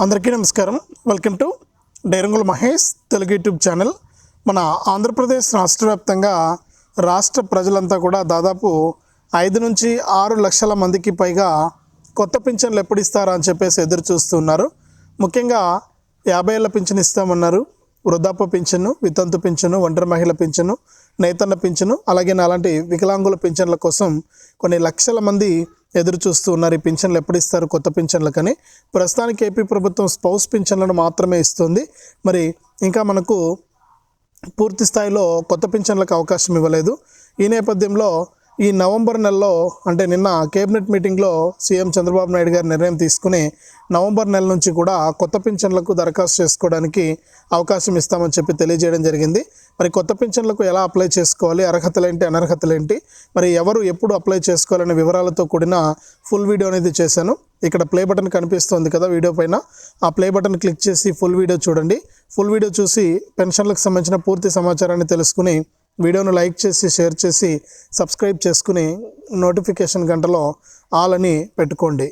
అందరికీ నమస్కారం. Welcome to Dairangula Mahesh Telugu YouTube channel. మన ఆంధ్రప్రదేశ్ రాష్ట్ర వ్యాప్తంగా రాష్ట్ర ప్రజలంతా కూడా దాదాపు ఐదు నుంచి ఆరు లక్షల మందికి పైగా కొత్త పింఛన్లు ఎప్పుడు ఇస్తారా అని చెప్పేసి ఎదురు చూస్తున్నారు. ముఖ్యంగా యాభై ఏళ్ళ పింఛన్ ఇస్తామన్నారు. వృద్ధాప్య పింఛను వితంతు పింఛను ఒంటరి మహిళ పింఛను నేతన్న పింఛను అలాగే అలాంటి వికలాంగుల పింఛన్ల కోసం కొన్ని లక్షల మంది ఎదురు చూస్తూ ఉన్నారు. ఈ పింఛన్లు ఎప్పుడు ఇస్తారు? కొత్త పింఛన్లకని ప్రస్తుతానికి ఏపీ ప్రభుత్వం స్పౌస్ పింఛన్లను మాత్రమే ఇస్తుంది. మరి ఇంకా మనకు పూర్తి స్థాయిలో కొత్త పింఛన్లకు అవకాశం ఇవ్వలేదు. ఈ నేపథ్యంలో ఈ నవంబర్ నెలలో అంటే నిన్న కేబినెట్ మీటింగ్లో సీఎం చంద్రబాబు నాయుడు గారు నిర్ణయం తీసుకుని నవంబర్ నెల నుంచి కూడా కొత్త పింఛన్లకు దరఖాస్తు చేసుకోవడానికి అవకాశం ఇస్తామని చెప్పి తెలియజేయడం జరిగింది. మరి కొత్త పింఛన్లకు ఎలా అప్లై చేసుకోవాలి? అర్హతలేంటి అనర్హతలేంటి మరి ఎవరు ఎప్పుడు అప్లై చేసుకోవాలనే వివరాలతో కూడిన ఫుల్ వీడియో అనేది చేశాను. ఇక్కడ ప్లే బటన్ కనిపిస్తుంది కదా వీడియో పైన. ఆ ప్లే బటన్ క్లిక్ చేసి ఫుల్ వీడియో చూడండి. ఫుల్ వీడియో చూసి పెన్షన్లకు సంబంధించిన పూర్తి సమాచారాన్ని తెలుసుకుని వీడియోను లైక్ చేసి షేర్ చేసి సబ్స్క్రైబ్ చేసుకుని నోటిఫికేషన్ గంటలో ఆల్ అని పెట్టుకోండి.